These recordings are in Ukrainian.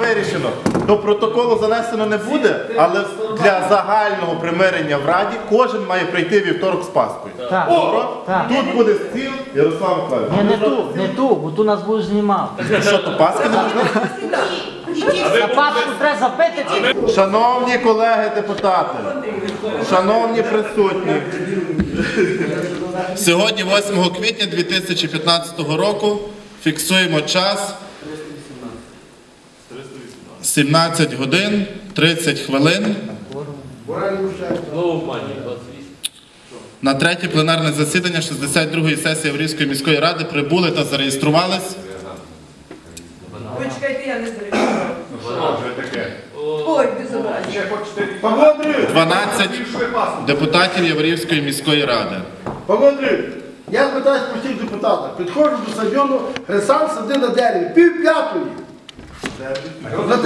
Вирішено. До протоколу занесено не буде, але для загального примирення в Раді кожен має прийти вівторок з Паскою. Так. Добре? Так. Тут буде стіл Ярослав Миколаївич. Ні, не ту, не ту, бо ту нас будеш знімав. Що то Паски не можна? На паску треба запити. Шановні колеги депутати, шановні присутні, сьогодні, 8 квітня 2015 року, фіксуємо час 17 годин 30 хвилин. На третє пленарне засідання 62-ї сесії Аврійської міської ради прибули та зареєструвались Ви чекайте, я не зареєструвала. Ой, безобразие. 12 депутатів Яворівської міської ради. Я питаюсь простих депутатів. Підходжу до стадіону, Хресан сидить на дереві, пів п'ятої. На.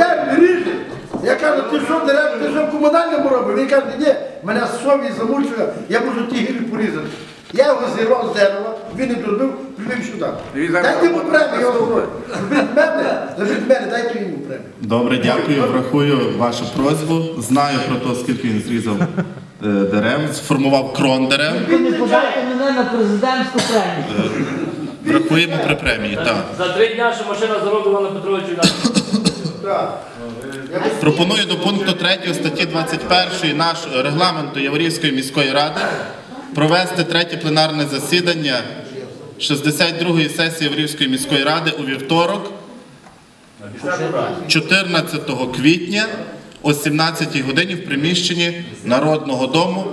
Я кажу, ти що дерев, ти що в комунальному робиш? Він каже, ні, мене совість замучує, я можу ті гілі порізати. Я його зірвав з дерева, він не доробив, привів сюди. Дайте йому премію, я говорю. Зробіть мене, зробіть мене, дайте йому премію. Добре, дякую. Врахую вашу просьбу. Знаю про те, скільки він зрізав е, дерев, сформував крон дерев. Ви не подайте мене на президентську премію. Врахуємо при премії. Так. За три дня, що машина заробила на Петровичу. Пропоную до пункту 3 статті 21 нашого регламенту Яворівської міської ради провести третє пленарне засідання 62-ї сесії Яворівської міської ради у вівторок, 14 квітня о 17 годині в приміщенні Народного дому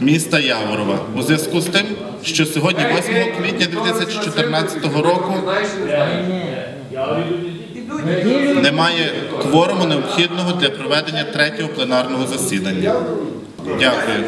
міста Яворова. У зв'язку з тим, що сьогодні, 8 квітня 2014 року, немає кворуму необхідного для проведення третього пленарного засідання. Дякую.